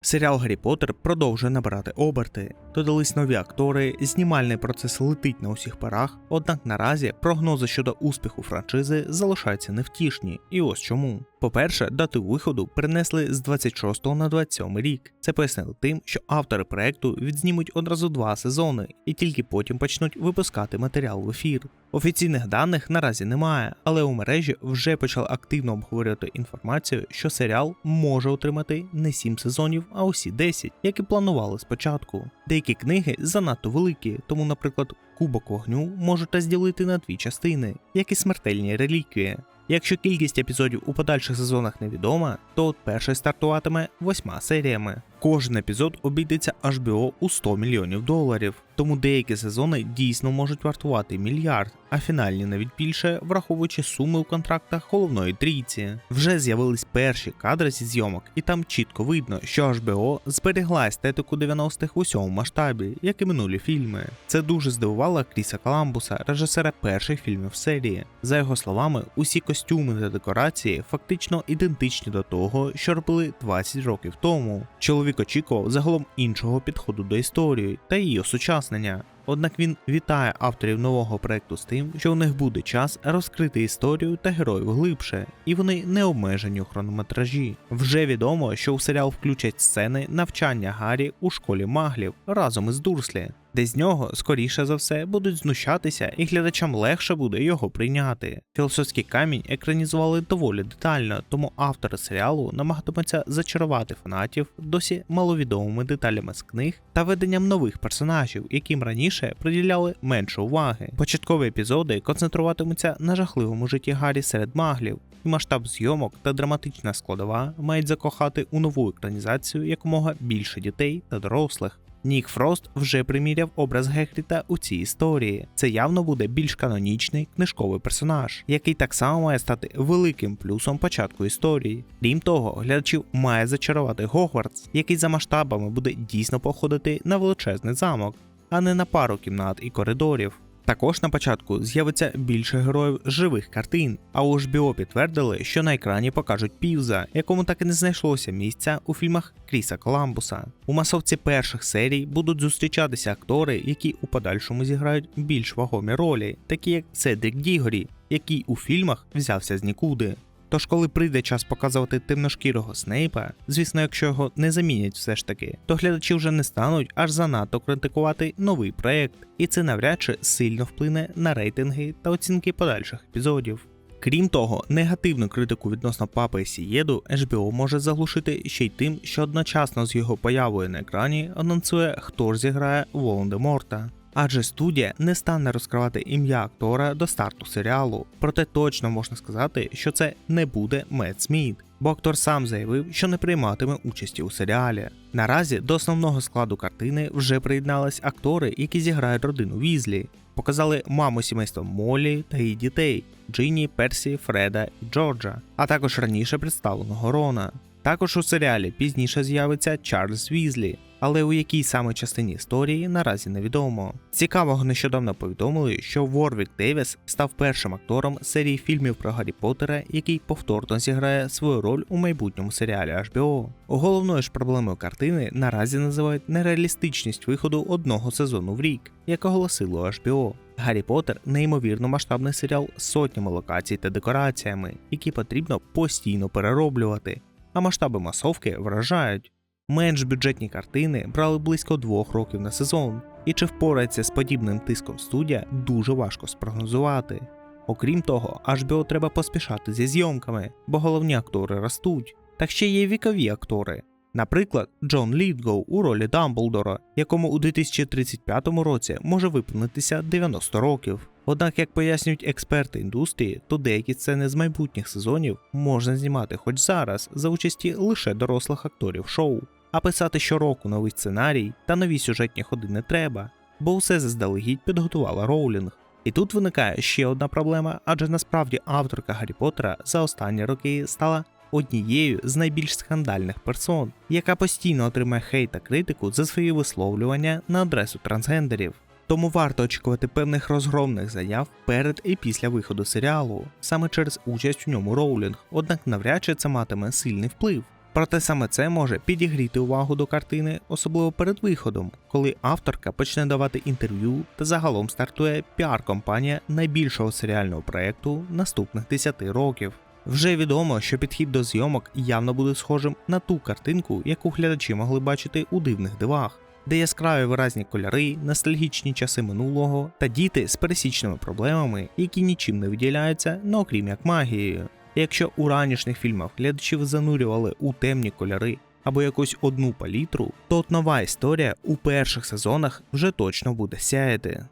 Серіал Гаррі Поттер продовжує набирати оберти, додались нові актори, знімальний процес летить на усіх парах, однак наразі прогнози щодо успіху франшизи залишаються невтішні. І ось чому. По-перше, дату виходу перенесли з 26 на 27 рік. Це пояснили тим, що автори проекту відзнімуть одразу два сезони і тільки потім почнуть випускати матеріал в ефір. Офіційних даних наразі немає, але у мережі вже почали активно обговорювати інформацію, що серіал може отримати не 7 сезонів, а усі 10, як і планували спочатку. Деякі книги занадто великі, тому, наприклад, Кубок вогню можуть розділити на дві частини, як і смертельні реліквії. Якщо кількість епізодів у подальших сезонах невідома, то перший стартуватиме восьма серіями. Кожен епізод обійдеться HBO у 100 мільйонів доларів, тому деякі сезони дійсно можуть вартувати мільярд, а фінальні навіть більше, враховуючи суми у контрактах головної трійці. Вже з'явились перші кадри зі зйомок, і там чітко видно, що HBO зберегла естетику 90-х в усьому масштабі, як і минулі фільми. Це дуже здивувало Кріса Коламбуса, режисера перших фільмів серії. За його словами, усі костюми та декорації фактично ідентичні до того, що робили 20 років тому. Чоловік очікував загалом іншого підходу до історії та її осучаснення. Однак він вітає авторів нового проекту з тим, що у них буде час розкрити історію та героїв глибше, і вони не обмежені у хронометражі. Вже відомо, що у серіал включать сцени навчання Гаррі у школі маглів разом із Дурслі, де з нього, скоріше за все, будуть знущатися, і глядачам легше буде його прийняти. Філософський камінь екранізували доволі детально, тому автори серіалу намагатимуться зачарувати фанатів досі маловідомими деталями з книг та веденням нових персонажів, яким раніше приділяли менше уваги. Початкові епізоди концентруватимуться на жахливому житті Гаррі серед маглів. І масштаб зйомок та драматична складова мають закохати у нову екранізацію якомога більше дітей та дорослих. Нік Фрост вже приміряв образ Гекріта у цій історії. Це явно буде більш канонічний книжковий персонаж, який так само має стати великим плюсом початку історії. Крім того, глядачів має зачарувати Гогвартс, який за масштабами буде дійсно походити на величезний замок, а не на пару кімнат і коридорів. Також на початку з'явиться більше героїв живих картин, а у HBO підтвердили, що на екрані покажуть півза, якому так і не знайшлося місця у фільмах Кріса Коламбуса. У масовці перших серій будуть зустрічатися актори, які у подальшому зіграють більш вагомі ролі, такі як Седрік Дігорі, який у фільмах взявся з нікуди. Тож, коли прийде час показувати темношкірого Снейпа, звісно, якщо його не замінять все ж таки, то глядачі вже не стануть аж занадто критикувати новий проект, і це навряд чи сильно вплине на рейтинги та оцінки подальших епізодів. Крім того, негативну критику відносно папи Сієду HBO може заглушити ще й тим, що одночасно з його появою на екрані анонсує, хто ж зіграє Волан-де-Морта. Адже студія не стане розкривати ім'я актора до старту серіалу, проте точно можна сказати, що це не буде Мед Сміт, бо актор сам заявив, що не прийматиме участі у серіалі. Наразі до основного складу картини вже приєднались актори, які зіграють родину Візлі. Показали маму сімейства Молі та її дітей Джині, Персі, Фреда і Джорджа, а також раніше представленого Рона. Також у серіалі пізніше з'явиться Чарльз Візлі, але у якій саме частині історії наразі невідомо. Цікавого нещодавно повідомили, що Ворвік Девіс став першим актором серії фільмів про Гаррі Поттера, який повторно зіграє свою роль у майбутньому серіалі HBO. Головною ж проблемою картини наразі називають нереалістичність виходу одного сезону в рік, як оголосило HBO. Гаррі Поттер неймовірно масштабний серіал з сотнями локацій та декораціями, які потрібно постійно перероблювати. А масштаби масовки вражають. Менш бюджетні картини брали близько двох років на сезон, і чи впорається з подібним тиском студія, дуже важко спрогнозувати. Окрім того, HBO треба поспішати зі зйомками, бо головні актори ростуть. Так ще є вікові актори. Наприклад, Джон Лідгоу у ролі Дамблдора, якому у 2035 році може виповнитися 90 років. Однак, як пояснюють експерти індустрії, то деякі сцени з майбутніх сезонів можна знімати хоч зараз за участі лише дорослих акторів шоу. А писати щороку новий сценарій та нові сюжетні ходи не треба, бо усе заздалегідь підготувала Роулінг. І тут виникає ще одна проблема, адже насправді авторка Гаррі Поттера за останні роки стала однією з найбільш скандальних персон, яка постійно отримує хейт та критику за свої висловлювання на адресу трансгендерів. Тому варто очікувати певних розгромних заяв перед і після виходу серіалу, саме через участь у ньому Роулінг, однак навряд чи це матиме сильний вплив. Проте саме це може підігріти увагу до картини, особливо перед виходом, коли авторка почне давати інтерв'ю та загалом стартує піар-компанія найбільшого серіального проєкту наступних 10 років. Вже відомо, що підхід до зйомок явно буде схожим на ту картинку, яку глядачі могли бачити у дивних дивах, де яскраві виразні кольори, ностальгічні часи минулого та діти з пересічними проблемами, які нічим не виділяються, ну окрім як магією. Якщо у ранішніх фільмах глядачів занурювали у темні кольори або якусь одну палітру, то от нова історія у перших сезонах вже точно буде сяяти.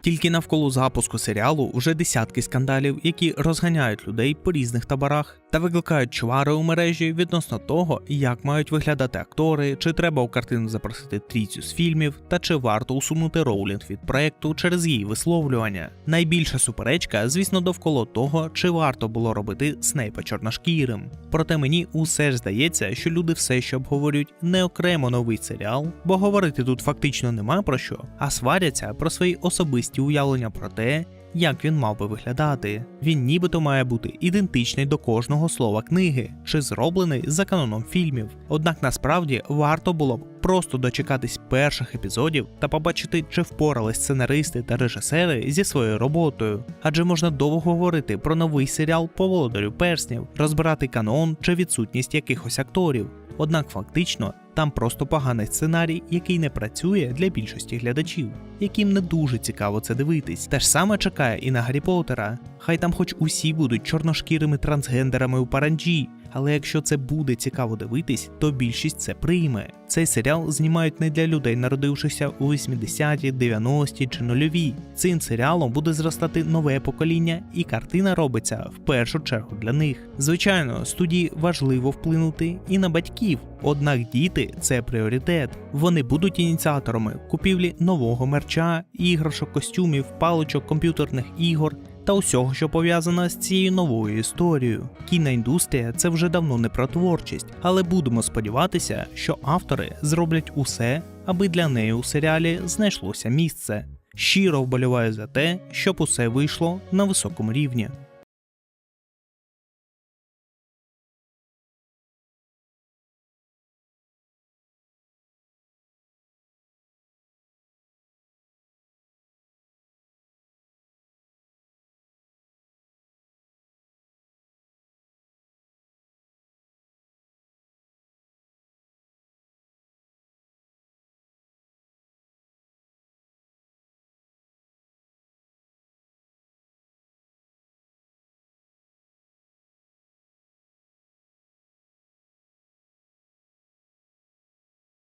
Тільки навколо запуску серіалу вже десятки скандалів, які розганяють людей по різних таборах та викликають чвари у мережі відносно того, як мають виглядати актори, чи треба у картину запросити трійцю з фільмів, та чи варто усунути Роулінг від проекту через її висловлювання. Найбільша суперечка, звісно, довкола того, чи варто було робити Снейпа чорношкірим. Проте мені усе ж здається, що люди все ще обговорюють не окремо новий серіал, бо говорити тут фактично нема про що, а сваряться про свої особисті уявлення про те, як він мав би виглядати. Він нібито має бути ідентичний до кожного слова книги, чи зроблений за каноном фільмів. Однак насправді варто було б просто дочекатись перших епізодів та побачити, чи впорались сценаристи та режисери зі своєю роботою. Адже можна довго говорити про новий серіал по володарю перснів, розбирати канон чи відсутність якихось акторів. Однак фактично там просто поганий сценарій, який не працює для більшості глядачів, яким не дуже цікаво це дивитись. Те ж саме чекає і на Гаррі Поттера. Хай там хоч усі будуть чорношкірими трансгендерами у паранджі, але якщо це буде цікаво дивитись, то більшість це прийме. Цей серіал знімають не для людей, народившихся у 80-ті, 90-ті чи нульові. Цим серіалом буде зростати нове покоління, і картина робиться в першу чергу для них. Звичайно, студії важливо вплинути і на батьків. Однак діти це пріоритет. Вони будуть ініціаторами купівлі нового мерча, іграшок, костюмів, паличок, комп'ютерних ігор та усього, що пов'язано з цією новою історією. Кіноіндустрія це вже давно не про творчість, але будемо сподіватися, що автори зроблять усе, аби для неї у серіалі знайшлося місце. Щиро вболіваю за те, щоб усе вийшло на високому рівні.